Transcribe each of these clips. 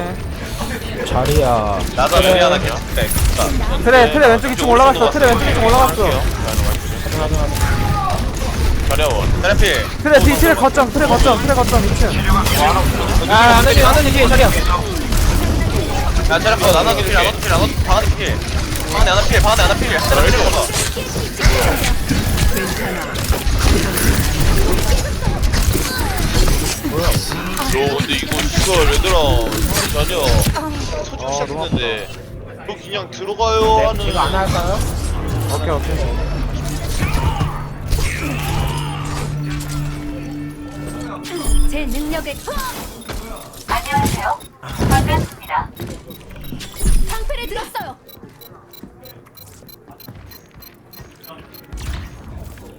오케이 자리야. 나도 하나 개 네, 트레 트레 왼쪽 2층 올라갔어. 트레 왼쪽 2층 올라갔어. 가려워 트래필. 트레 뒤 트레 거점 트레 거점 트레 거점 2층. 아 안되지 안되지 뒤에 자리야. 야 트래필 나눠 필 나눠 필 나눠 방안에 필. 방안에 하나 필 방안에 하나 필. 한 대만 필 먹어 너 근데 이거 이걸 얘들아 전혀 소중 시작했는데 너 그냥 들어가요 하는 이거 안 할까요? 오케이 오케이 제 능력을 안녕하세요. 반갑습니다. 상패를 들었어요.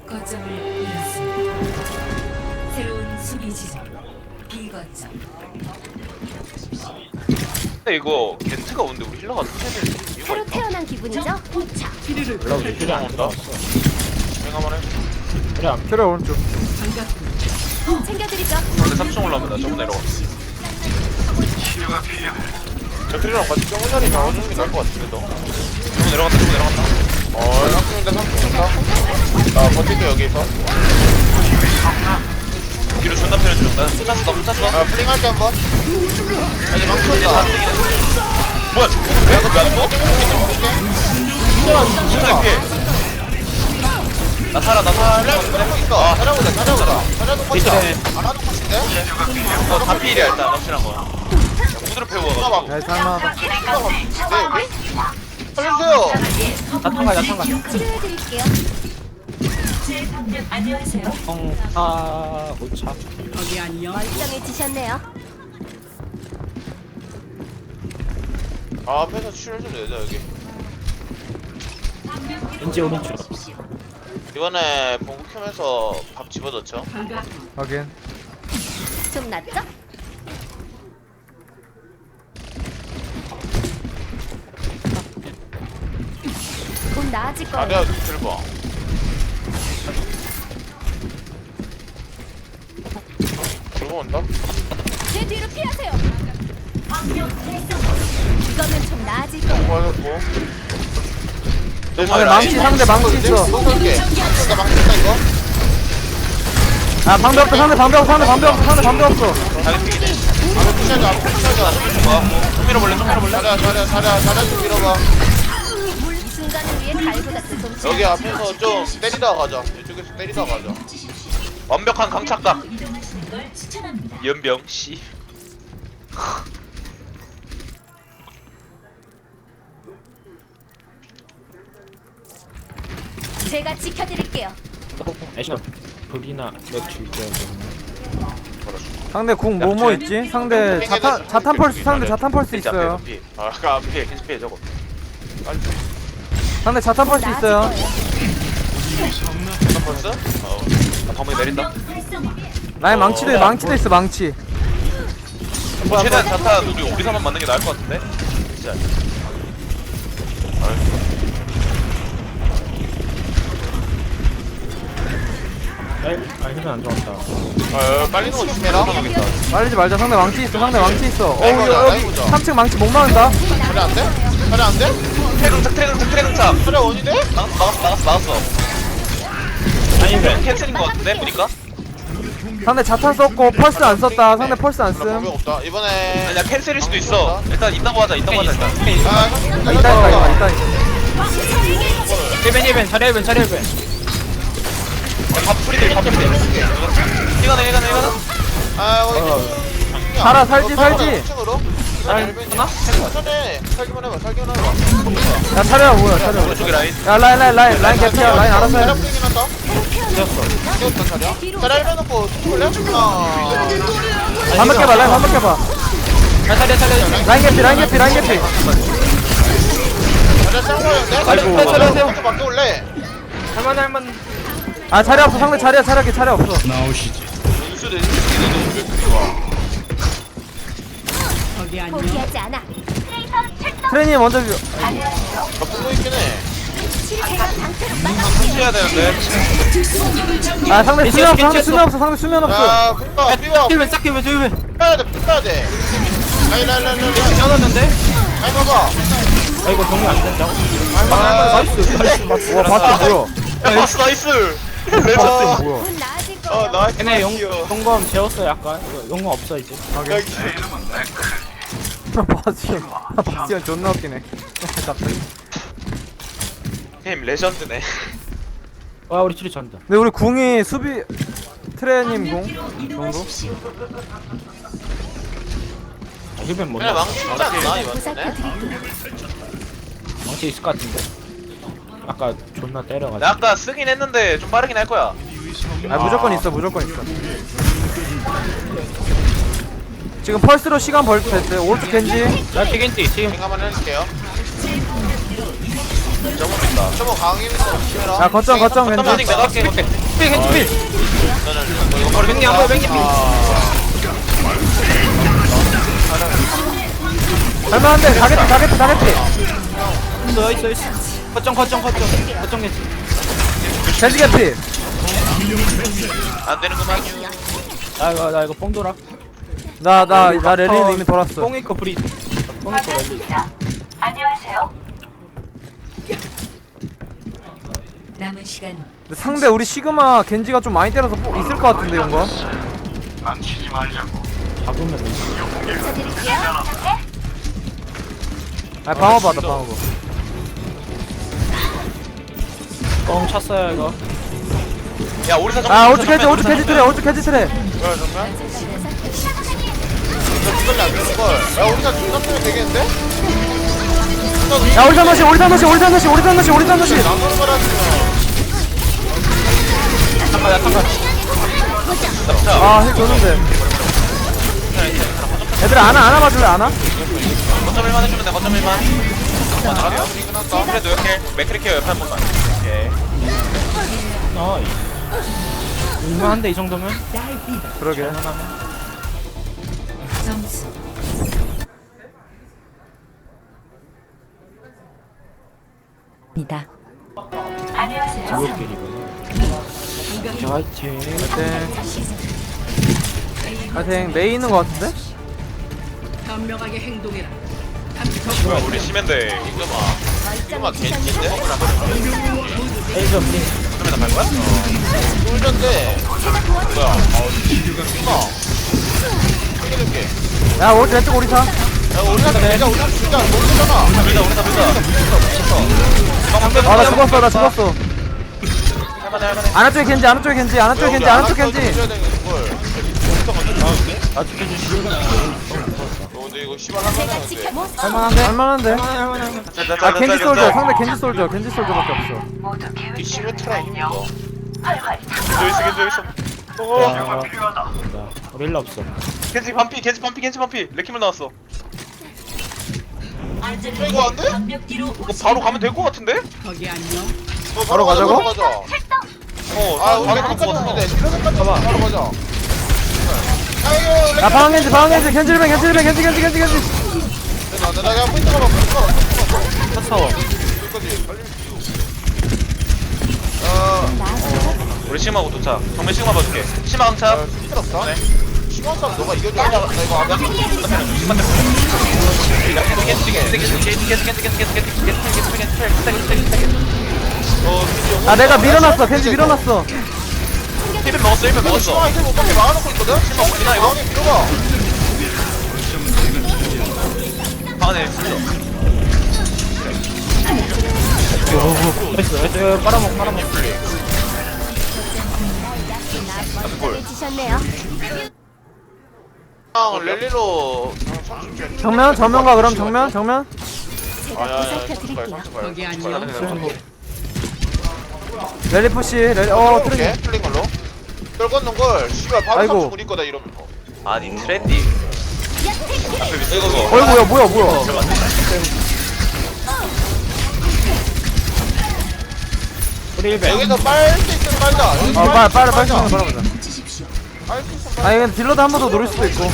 거점 비거점 근데 이거 겐트가 오는데 우리 힐러가 될 이유가 새로? 태어난 기분이죠? 자, 올라오지 그냥 온다? 생각 한번 해. 그래 안 트레 오른쪽 챙겨드리죠. 근데 3층 올라오면 나 저거 내려가 저 트리랑 같이 뿅자리 나와주는 게 나을 것 같은데 너? 저거 내려간다 저거 내려간다. 어 3층인데 3층인다 나 버틸게 여기서 뒤로 존나 패려준다 훔쳤어 훔쳤어 아 플링할게 한번. 아니 망쳤다 뭐야 저거? 왜 이거 왜 피해 나 살아 나 살아. 아 살아보자 살아보자. 살아도 컷이야 안 하도 컷인데? 어 다 피일이야 일단. 넘치는 거. 무드로 패고. 야 잘만하다 살려주세요. 나탄가 나탄가 치료해드릴게요. 성사 고차 멀쩡해지셨네요. 아 앞에서 치료 좀 내자 여기. 왠지 오른쪽 이번에 봉구 켜면서 밥 집어넣죠? 확인. 좀 낫죠? 곧 나아질 거예요. 아리아 들봐 들어 온다? 제 뒤로 피하세요. 이거면 좀 나아질 거예요. 맞았고. 상대 망치 상대 망치 있어. 쏠게 나 망쳤다 이거? 아 방벽 없어 상대 방벽 없어 상대 방벽 없어 상대 방벽 없어. 좀 밀어볼래 좀 밀어볼래? 자리야 자리야 자리야 자리야 좀 밀어봐. 이 순간을 위해 갈보다 좀 여기 앞에서 좀 때리다가 가자. 이쪽에서 때리다가 가자. 완벽한 강착각 연병 씨 제가 지켜드릴게요. 애쉬가 불이나 맥주 있어야 상대 궁 뭐뭐 있지? 상대 자탄 자탄 펄스 상대 자탄 펄스 있어요 아 아까 피해 캔스 피해 저거 빨리 상대 자탄 펄스 나아질 있어요 거예요. 벌써? 어. 아, 방문이 내린다. 라인 망치도 망치도 있어 망치 뭐 최대한 자타 우리 오리사만 맞는 게 나을 것 같은데. 진짜. 아 힘이 안 좋았다 아, 빨리 놓고 조심해라. 하겠다. 말리지 말자 상대 망치 있어 상대 망치 있어 어 여기 라인 여기 보자. 3층 망치 못 막는다 차례 안 돼? 차례 안 돼? 트래그착 트래그착 트래그착. 차례 원인데? 나갔어 나갔어 나갔어 나갔어. 아니 왜 캔슬인 것 같은데 보니까. 상대 자탄 썼고 펄스 안 썼다 상대 펄스 안 방법 쓴 없다. 이번에 아니야 캔슬일 수도 있어. 일단 이따고 하자 이따고 하자 일단. 이따 아, 이따 이거 이따 이거 힐벤 힐벤 자리 힐벤 자리 힐벤 밥 프리들 밥 프리들. 이거네 이거네 이거네. 아 살아 살지 살지 아니 하나? 천천히 살기만 해봐 살기만 해봐. 야 차려야 뭐야 차려 오른쪽에 라인. 야 라인 라인 라인 라인 개피야 라인 알아서 해차 량 뿌리긴 한다. 깨웠다 차량. 차량 일어나고 볼래? 하나. 반박 해봐 라인 반박 해봐 야 자리야 자리야 라인 개피 라인 개피 라인 개피 차량 쌍거였네. 아이고. 차량 세우고 바꿔 올래. 할만 할만 아 자리 없어 상대 자리야 자리야 자리 없어 중인데도 왜 그리 와? 포기하지 않아. 트레이닝 먼저 비- 바쁘고 있긴 해. 해야 되는데. 아 상대 수면 없어 상대 수면 없어 상대 수면 없어. 야, 금방 비워. 힐벤 싹저 힐벤 빼야 돼, 빼야 돼. 라인 라인 라인 라인 ጨ놨는데? 라인 봐봐. 아 이거 정리 안 된다고? 나이스 나이스 와 바스. 뭐야? 나이스 나이스. 바스 레전 뭐야? 곧 나아질 어. 나이스. 얘네 용, 귀여워. 용검 재웠어 약간. 이거 용검 없어 이제. 여기 바스. 바스 존나 웃기네. 갑자기 게임 레전드네. 와 우리 줄이 전다 근데 우리 궁이 수비 트레님 궁 정도? 아, 그냥 뭐냐 망치 안 나와 보살펴 이번에. 망치 있을 것 같은데. 아까 존나 나 때려가지고. 아까 쓰긴 했는데 좀 빠르긴 할 거야. 아 무조건 있어 무조건 있어. 지금 펄스로 시간 벌도 됐대 오른쪽 겐지. 나 튀긴지 지금 생각만 해줄게요 저거 있다 저거 거 조심해라 야 거점 거점 마딩 내가 할게 필 겐지 필 저는 뭐 이거 버리 맹님 안 보여 맹님 필. 할만한데 가게트 가게트 가게트 나이스 나이스 거점 거점 거점. 거점 겐지 겐지 개피. 안 되는구만 나 이거 나 이거 뽕 돌아. 나나나 랠리 이미 돌았어. 뽕 있고 브리 뽕 있고 랠리 남은 시간 근데 상대 우리 시그마 겐지가 좀 많이 때려서 뭐 있을 것 같은데 이런 거? 잡으면 되지 드릴게요. 아 방어 받아 방어 뽕 쳤어요 이거. 야 오리사 정면 아 오른쪽 겐지 오른쪽 겐지 트레 오른쪽 겐지 트레. 뭐야 정면? 저 두번이 안 되는 걸 야 오리사 중간 되겠는데? 너시 오리산 너시 오리산 너시 오리산 너시 나누는 거라 지금 잠깐 야 잠깐 아힐 줬는데 얘들아 안아 안아 봐줄래 안아? 거점 1만 해주면 돼 거점 1만. 맞아 그래도 이렇게 맥크리케어 옆에 한 번만. 오케이. 나이스 얼마한데 이 정도면? 그러게. 점수 입니다. 지옥길이거든 화이팅. 파이팅. 파이팅 메이 있는 거 같은데? 현명하게 행동해라. 뭐야 우리 심한데 이거마 이거마 겐지인데? 레이저 브리 그러면 나갈 거야? 쫄전데. 뭐야? 아우 이거마 이렇게 야 오른쪽 왼쪽 오리사. 야 우리가 진짜 우리가 진짜 모르잖아 밀자 우리가 밀자 아나 죽었어 나 죽었어 할만해 할만해 안쪽에 겐지 안쪽에 겐지 안쪽에 겐지. 안쪽 겐지 아 근데 이거 씨발 제가 할만한데 지켜 할만한데? 할만한데? 아 겐지 솔저. 상대 겐지 솔저. 겐지 솔저밖에 없어. 이 시메트라 힘이 거 겐지 있어 겐지 있어. 어 우리 일로 없어. 겐지 반피 겐지 반피 겐지 반피. 레키면 나왔어. 이거 안 돼? 이거 바로 가면 될 것 같은데? 거기 안녕. 어, 바로 가자고? 가자. 어, 아, 바로 가는 것 같은데. 봐봐. 바로 가자. 아이고, 야 방황 겐지 방황 겐지 겐지 일벤 겐지 일벤 겐지 겐지 겐지 겐지 나, 나, 나, 야, 포인트 가봐, 포인트 가봐, 포인트 가봐. 쳤어 여기까지. 빨리. 어, 우리 시마고 도착. 정면 시마 봐줄게. 시마 강차. 스킬 없다. 네. 시마 싸움 너가 이겨줘. 나 이거 안 해. 시마 때문에. 겐지, 겐지, 겐지, 겐지, 겐지, 겐지, 겐지, 겐지, 겐지, 겐지, 겐지, 겐지, 겐지, 겐지, 겐지, 겐지, 겐지. 어, 겐지 아 내가 밀어놨어 겐지 밀어놨어 힐을 먹었어, 힐을 먹었어. 시마 힐 못하게 막아놓고 있거든? 시마 어디나 이거? 들어가. 방안에 슬러. 나이스 나이스 빨아먹 빨아먹 지셨네요. 형 랠리로 정면 정면가 그럼 정면 정면 제가 보살펴 드릴게요. 거기 안녕. 랠리 푸시 랠리 어 트레 틀린 걸로. 떨 건는 걸 씨발 바로 아이고. 삼촌 우리 거다 이러면 아니 트렌디. 앞에 밑에 이거 이거 어이 뭐야 뭐야 뭐야. 우리 일벤 여기서 빨수 있으면 빨자 여기서 어 빨리 빨리 빨리. 빨리 빨리 빨수 있으면 아니 근데 딜러도 한 번 더 노릴 수도 있고.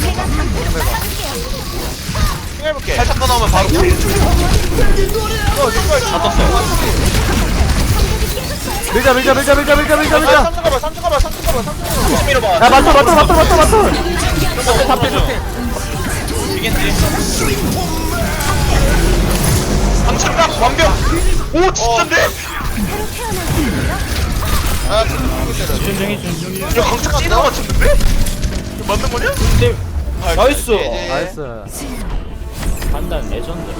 해볼게. 살짝 더 나오면 바로. 이거 씨발 다 떴어 밀자 밀자 밀자 밀자 밀자 밀자 밀자. 삼촌 가봐 삼촌 가봐 삼촌 가봐 삼촌 가봐. 밀어봐. 야 맞다 맞다 맞다 맞다 맞다 이게 겐지 방출각 완벽. 오 진짠데? 아 진짜 준정이 준정이 야 강착 찌나 맞췄는데? 이거 맞는 거냐? 근데 나이스. 예, 예. 나이스. 판단 레전드